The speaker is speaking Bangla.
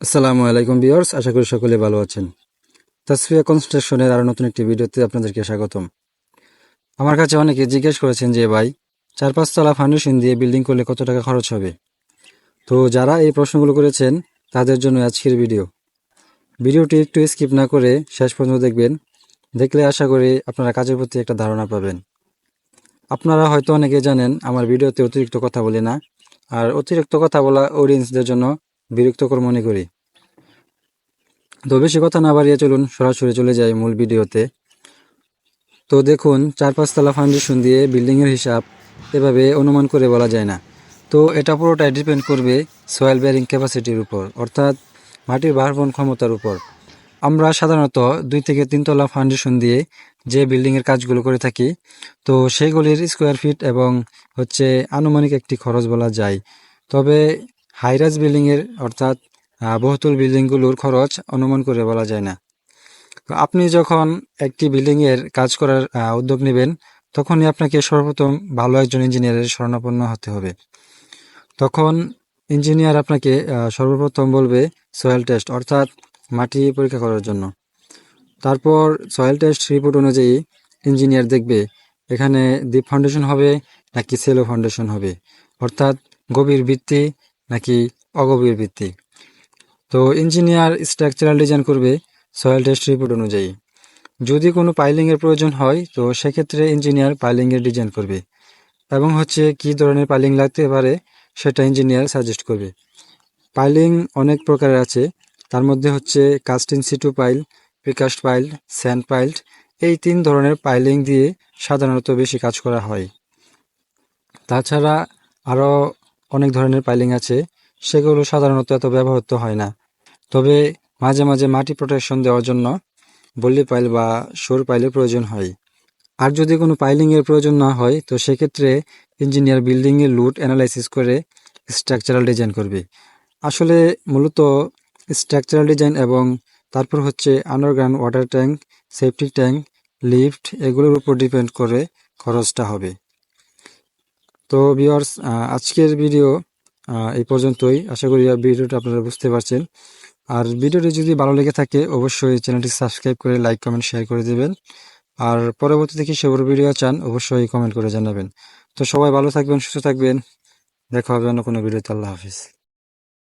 আসসালামু আলাইকুম বিয়ার্স আশা করি সকলে ভালো আছেন। তাসফিয়া কনস্ট্রাকশনের আরও নতুন একটি ভিডিওতে আপনাদেরকে স্বাগতম। আমার কাছে অনেকে জিজ্ঞেস করেছেন যে, ভাই, চার পাঁচতলা ফাউন্ডেশন দিয়ে বিল্ডিং করলে কত টাকা খরচ হবে? তো যারা এই প্রশ্নগুলো করেছেন, তাদের জন্য আজকের ভিডিও। ভিডিওটি একটু স্কিপ না করে শেষ পর্যন্ত দেখবেন। দেখলে আশা করি আপনারা কাজের প্রতি একটা ধারণা পাবেন। আপনারা হয়তো অনেকে জানেন, আমার ভিডিওতে অতিরিক্ত কথা বলি না। আর অতিরিক্ত কথা বলা অডিয়েন্সদের জন্য বিরক্তকর মনে করি। তো বেশি কথা না বাড়িয়ে চলুন, সরাসরি চলে যাই মূল ভিডিওতে। তো দেখুন চার পাঁচতলা ফাউন্ডেশন দিয়ে বিল্ডিংয়ের হিসাব এভাবে অনুমান করে বলা যায় না। তো এটা পুরোটাই ডিপেন্ড করবে সয়েল বেয়ারিং ক্যাপাসিটির উপর, অর্থাৎ মাটির ভারবহন ক্ষমতার উপর। আমরা সাধারণত দুই থেকে তিনতলা ফাউন্ডেশন দিয়ে যে বিল্ডিংয়ের কাজগুলো করে থাকি, তো সেগুলির স্কোয়ার ফিট এবং হচ্ছে আনুমানিক একটি খরচ বলা যায়। তবে হাইরাজ বিল্ডিংয়ের অর্থাৎ বহুতল বিল্ডিংগুলোর খরচ অনুমান করে বলা যায় না। তো আপনি যখন একটি বিল্ডিংয়ের কাজ করার উদ্যোগ নেবেন, তখনই আপনাকে সর্বপ্রথম ভালো একজন ইঞ্জিনিয়ারের শরণাপন্ন হতে হবে। তখন ইঞ্জিনিয়ার আপনাকে সর্বপ্রথম বলবে সয়েল টেস্ট, অর্থাৎ মাটি পরীক্ষা করার জন্য। তারপর সয়েল টেস্ট রিপোর্ট অনুযায়ী ইঞ্জিনিয়ার দেখবে, এখানে ডিপ ফাউন্ডেশন হবে নাকি সেলো ফাউন্ডেশন হবে। অর্থাৎ গভীর ভিত্তি নাকি অগভীর ভিত্তি? তো ইঞ্জিনিয়ার স্ট্রাকচারাল ডিজাইন করবে সয়েল টেস্ট রিপোর্ট অনুযায়ী। যদি কোনো পাইলিংয়ের প্রয়োজন হয়, তো সেক্ষেত্রে ইঞ্জিনিয়ার পাইলিংয়ের ডিজাইন করবে। এবং হচ্ছে কি ধরনের পাইলিং লাগতে পারে, সেটা ইঞ্জিনিয়ার সাজেস্ট করবে। পাইলিং অনেক প্রকারের আছে। তার মধ্যে হচ্ছে casting situ pile, precast pile, sand piled এই তিন ধরনের পাইলিং দিয়ে সাধারণত বেশি কাজ করা হয়। তাছাড়া আরও অনেক ধরনের পাইলিং আছে, সেগুলো সাধারণত এত ব্যবহৃত হয় না। তবে মাঝে মাঝে মাটি প্রোটেকশন দেওয়ার জন্য বল্লি পাইল বা সর পাইলের প্রয়োজন হয়। আর যদি কোনো পাইলিংয়ের প্রয়োজন না হয়, তো সেক্ষেত্রে ইঞ্জিনিয়ার বিল্ডিংয়ের লুট অ্যানালাইসিস করে স্ট্রাকচারাল ডিজাইন করবে। আসলে মূলত স্ট্রাকচারাল ডিজাইন এবং তারপর হচ্ছে underground water tank safety tank lift এগুলোর উপর ডিপেন্ড করে খরচটা হবে। তো ভিওয়ার্স আজকের ভিডিও এই পর্যন্তই। আশা করি ভিডিওটা আপনারা বুঝতে পারছেন। আর ভিডিওটি যদি ভালো লেগে থাকে, অবশ্যই চ্যানেলটি সাবস্ক্রাইব করে লাইক কমেন্ট শেয়ার করে দেবেন। আর পরবর্তীতে কি সেবর ভিডিও চান, অবশ্যই কমেন্ট করে জানাবেন। তো সবাই ভালো থাকবেন, সুস্থ থাকবেন। দেখা হবে অন্য কোনো ভিডিওতে আল্লাহ হাফিজ।